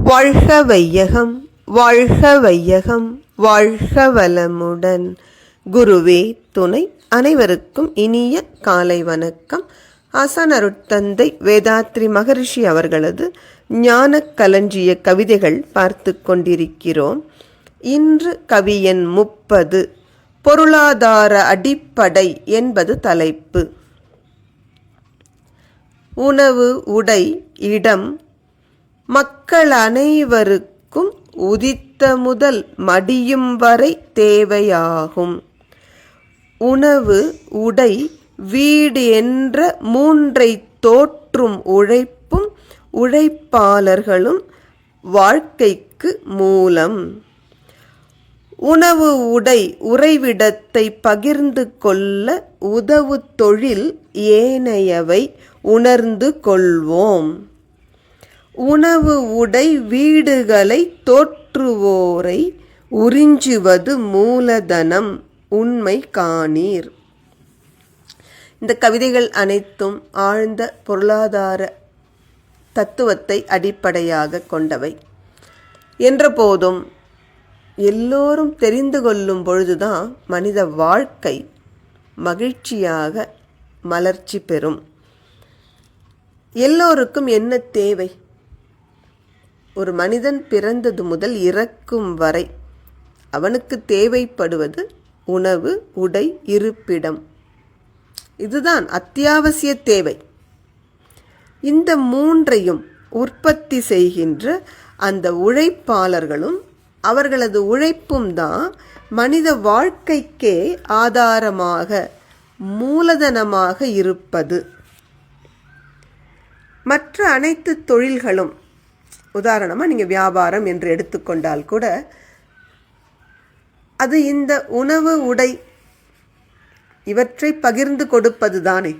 வாழ்க வையகம் வாழ்க வையகம் வாழ்க வளமுடன். குருவே துணை அனைவருக்கும் இனிய காலை வணக்கம். அசனருட்தந்தை அருட்தந்தை வேதாத்ரி மகரிஷி அவர்களது ஞான கலஞ்சிய கவிதைகள் பார்த்து கொண்டிருக்கிறோம். இன்று கவியன் முப்பது பொருளாதார அடிப்படை என்பது தலைப்பு. உணவு உடை இடம் மக்கள் அனைவருக்கும் உதித்த முதல் மடியும் வரை தேவையாகும். உணவு உடை வீடு என்ற மூன்றை தோற்றும் உழைப்பும் உழைப்பாளர்களும் வாழ்க்கைக்கு மூலம். உணவு உடை உறைவிடத்தை பகிர்ந்து கொள்ள உதவு தொழில் ஏனையவை உணர்ந்து கொள்வோம். உணவு உடை வீடுகளை தோற்றுவோரை உறிஞ்சுவது மூலதனம் உண்மை காணீர். இந்த கவிதைகள் அனைத்தும் ஆழ்ந்த பொருளாதார தத்துவத்தை அடிப்படையாக கொண்டவை. என்ற போதும் எல்லோரும் தெரிந்து கொள்ளும் பொழுதுதான் மனித வாழ்க்கை மகிழ்ச்சியாக மலர்ச்சி பெறும். எல்லோருக்கும் என்ன தேவை? ஒரு மனிதன் பிறந்தது முதல் இறக்கும் வரை அவனுக்கு தேவைப்படுவது உணவு உடை இருப்பிடம். இதுதான் அத்தியாவசிய தேவை. இந்த மூன்றையும் உற்பத்தி செய்கின்ற அந்த உழைப்பாளர்களும் அவர்களது உழைப்பும் தான் மனித வாழ்க்கைக்கே ஆதாரமாக மூலதனமாக இருப்பது. மற்ற அனைத்து தொழில்களும் உதாரணமாக நீங்கள் வியாபாரம் என்று எடுத்துக்கொண்டால் கூட அது இந்த உணவு உடை இவற்றை பகிர்ந்து கொடுப்பது தானே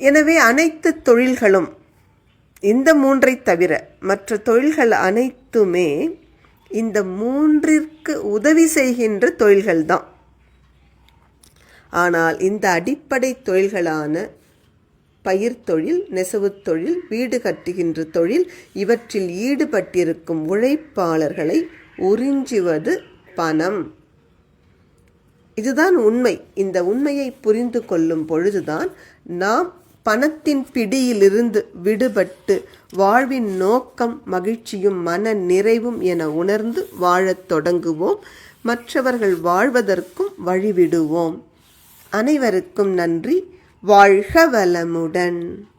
எனவே அனைத்து தொழில்களும் இந்த மூன்றை தவிர மற்ற தொழில்கள் அனைத்துமே இந்த மூன்றிற்கு உதவி செய்கின்ற தொழில்கள் தான் ஆனால் இந்த அடிப்படை தொழில்களான பயிர் தொழில் நெசவுத் தொழில் வீடு கட்டுகின்ற தொழில் இவற்றில் ஈடுபட்டிருக்கும் உழைப்பாளர்களை உறிஞ்சுவது பணம். இதுதான் உண்மை. இந்த உண்மையை புரிந்து கொள்ளும் பொழுதுதான் நாம் பணத்தின் பிடியிலிருந்து விடுபட்டு வாழ்வின் நோக்கம் மகிழ்ச்சியும் மன நிறைவும் என உணர்ந்து வாழத் தொடங்குவோம். மற்றவர்கள் வாழ்வதற்கும் வழிவிடுவோம். அனைவருக்கும் நன்றி. வாழ்க வளமுடன்.